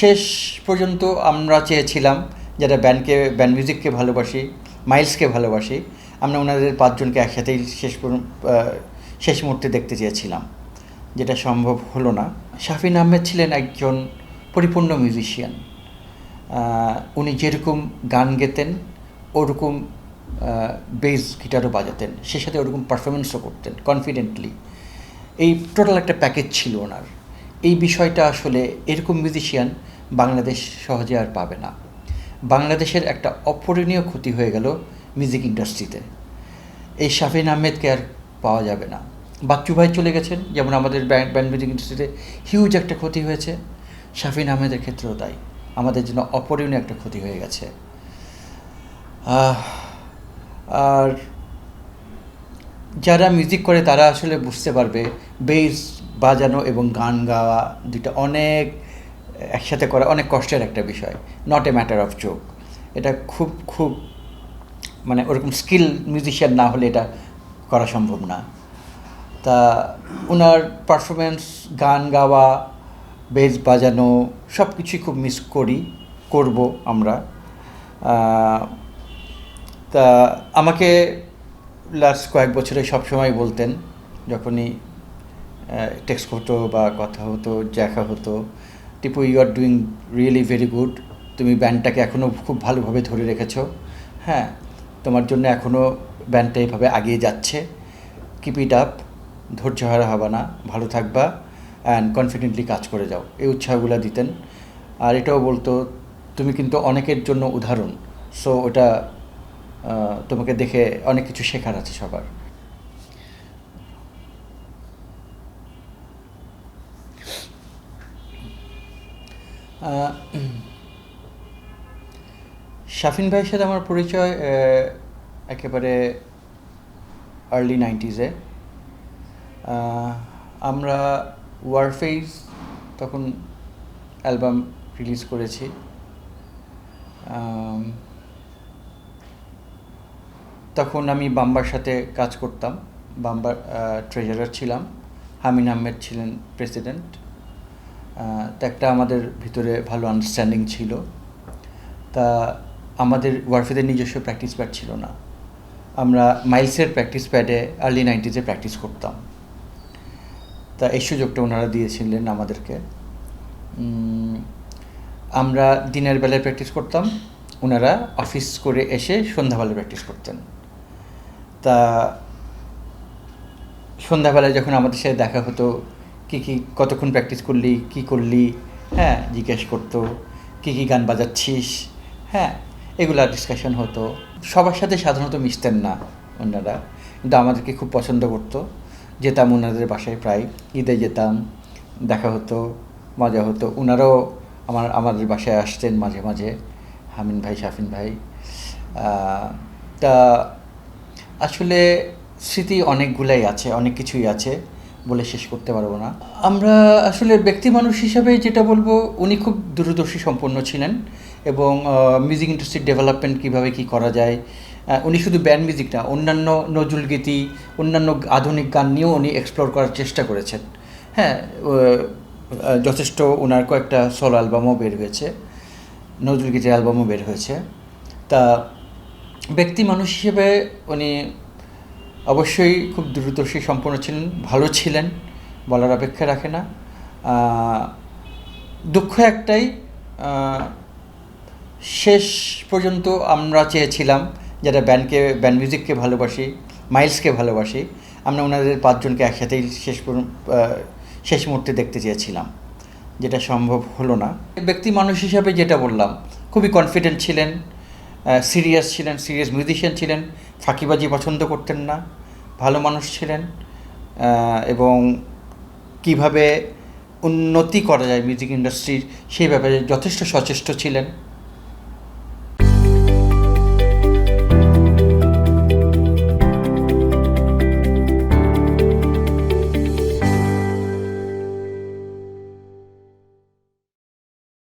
শেষ পর্যন্ত আমরা চেয়েছিলাম যারা ব্যান্ডকে ব্যান্ড মিউজিককে ভালোবাসি মাইলসকে ভালোবাসি। আমরা ওনাদের পাঁচজনকে একসাথেই শেষ শেষ মুহূর্তে দেখতে চেয়েছিলাম। যেটা সম্ভব হলো না। শাফিন আহমেদ ছিলেন একজন পরিপূর্ণ মিউজিশিয়ান উনি যেরকম গান গেতেন, ওরকম বেস গিটারও বাজাতেন। সে সাথে ওরকম পারফরমেন্সও করতেন কনফিডেন্টলি এই টোটাল একটা প্যাকেজ ছিল ওনার। এই বিষয়টা আসলে এরকম মিউজিশিয়ান বাংলাদেশ সহজে আর পাবে না। বাংলাদেশের একটা অপূরণীয় ক্ষতি হয়ে গেল মিউজিক ইন্ডাস্ট্রিতে এই শাফিন আহমেদকে আর পাওয়া যাবে না। বাচ্চু ভাই চলে গেছেন, যেমন আমাদের ব্যান্ড ব্যান্ড মিউজিক ইন্ডাস্ট্রিতে হিউজ একটা ক্ষতি হয়েছে। শাফিন আহমেদের ক্ষেত্রেও তাই। আমাদের জন্য অপরণীয় একটা ক্ষতি হয়ে গেছে। আর যারা মিউজিক করে তারা আসলে বুঝতে পারবে বেস বাজানো এবং গান গাওয়া দুটা অনেক একসাথে করা অনেক কষ্টের একটা বিষয় not a matter of joke এটা খুব খুব মানে ওরকম স্কিল মিউজিশিয়ান না হলে এটা করা সম্ভব না। তা ওনার পারফরমেন্স গান গাওয়া বেজ বাজানো সব কিছুই খুব মিস করি, করব আমরা। তা আমাকে লাস্ট কয়েক বছরে সবসময় বলতেন, যখনই টেক্সট হতো বা কথা হতো, দেখা হতো। Tipu you are doing really very good তুমি ব্যান্ডটাকে এখনও খুব ভালোভাবে ধরে রেখেছো। হ্যাঁ তোমার জন্য এখনও ব্যান্ডটা এইভাবে এগিয়ে যাচ্ছে। কিপ ইট আপ ধৈর্য হারা হবে না। ভালো থাকবা অ্যান্ড কনফিডেন্টলি কাজ করে যাও। এই উৎসাহগুলো দিতেন। আর এটাও বলতো, তুমি কিন্তু অনেকের জন্য উদাহরণ। সো ওটা তোমাকে দেখে অনেক কিছু শেখার আছে সবার। শাফিন ভাইয়ের সাথে আমার পরিচয় একেবারে আর্লি নাইনটিজে আমরা ওয়ারফেজ তখন অ্যালবাম রিলিজ করেছি। তখন আমি বাম্বার সাথে কাজ করতাম। বাম্বার ট্রেজারার ছিলাম। হামিন আহমেদ ছিলেন প্রেসিডেন্ট তা একটা আমাদের ভিতরে ভালো আন্ডারস্ট্যান্ডিং ছিল। তা আমাদের ওয়ারফেদের নিজস্ব প্র্যাকটিস প্যাড ছিল না। আমরা মাইলসের প্র্যাকটিস প্যাডে আর্লি নাইনটিজে প্র্যাকটিস করতাম। তা এই সুযোগটা ওনারা দিয়েছিলেন আমাদেরকে। আমরা দিনের বেলায় প্র্যাকটিস করতাম। ওনারা অফিস করে এসে সন্ধ্যাবেলায় প্র্যাকটিস করতেন। তা সন্ধ্যাবেলায় যখন আমাদের সাথে দেখা হতো কী কী কতক্ষণ প্র্যাকটিস করলি, কী করলি হ্যাঁ জিজ্ঞেস করতো, কী কী গান বাজাচ্ছিস হ্যাঁ এগুলা ডিসকাশন হতো। সবার সাথে সাধারণত মিশতেন না ওনারা কিন্তু আমাদেরকে খুব পছন্দ করতো। যেতাম ওনাদের বাসায় প্রায়, ঈদে যেতাম, দেখা হতো, মজা হতো। ওনারাও আমার, আমাদের বাসায় আসতেন মাঝে মাঝে, হামিন ভাই, শাফিন ভাই। তা আসলে স্মৃতি অনেকগুলাই আছে, অনেক কিছুই আছে। বলে শেষ করতে পারব না। আমরা আসলে ব্যক্তি মানুষ হিসাবে যেটা বলব, উনি খুব দূরদর্শী সম্পন্ন ছিলেন এবং মিউজিক ইন্ডাস্ট্রির ডেভেলপমেন্ট কীভাবে কী করা যায় উনি শুধু ব্যান্ড মিউজিক না, অন্যান্য নজরুল গীতি, অন্যান্য আধুনিক গান নিয়েও উনি এক্সপ্লোর করার চেষ্টা করেছেন। হ্যাঁ যথেষ্ট ওনার কয়েকটা সোলো অ্যালবামও বের হয়েছে, নজরুল গীতের অ্যালবামও বের হয়েছে। তা ব্যক্তি মানুষ হিসেবে উনি অবশ্যই খুব দূরদর্শী সম্পন্ন ছিলেন, ভালো ছিলেন, বলার অপেক্ষা রাখে না। দুঃখ একটাই শেষ পর্যন্ত আমরা চেয়েছিলাম যারা ব্যান্ডকে ব্যান্ড মিউজিককে ভালোবাসি মাইলসকে ভালোবাসি, আমরা ওনাদের পাঁচজনকে একসাথেই শেষ শেষ মুহূর্তে দেখতে চেয়েছিলাম, যেটা সম্ভব হলো না। ব্যক্তি মানুষ হিসাবে যেটা বললাম, খুবই কনফিডেন্ট ছিলেন সিরিয়াস ছিলেন সিরিয়াস মিউজিশিয়ান ছিলেন, ফাঁকিবাজি পছন্দ করতেন না, ভালো মানুষ ছিলেন এবং কীভাবে উন্নতি করা যায় মিউজিক ইন্ডাস্ট্রির সেই ব্যাপারে যথেষ্ট সচেষ্ট ছিলেন।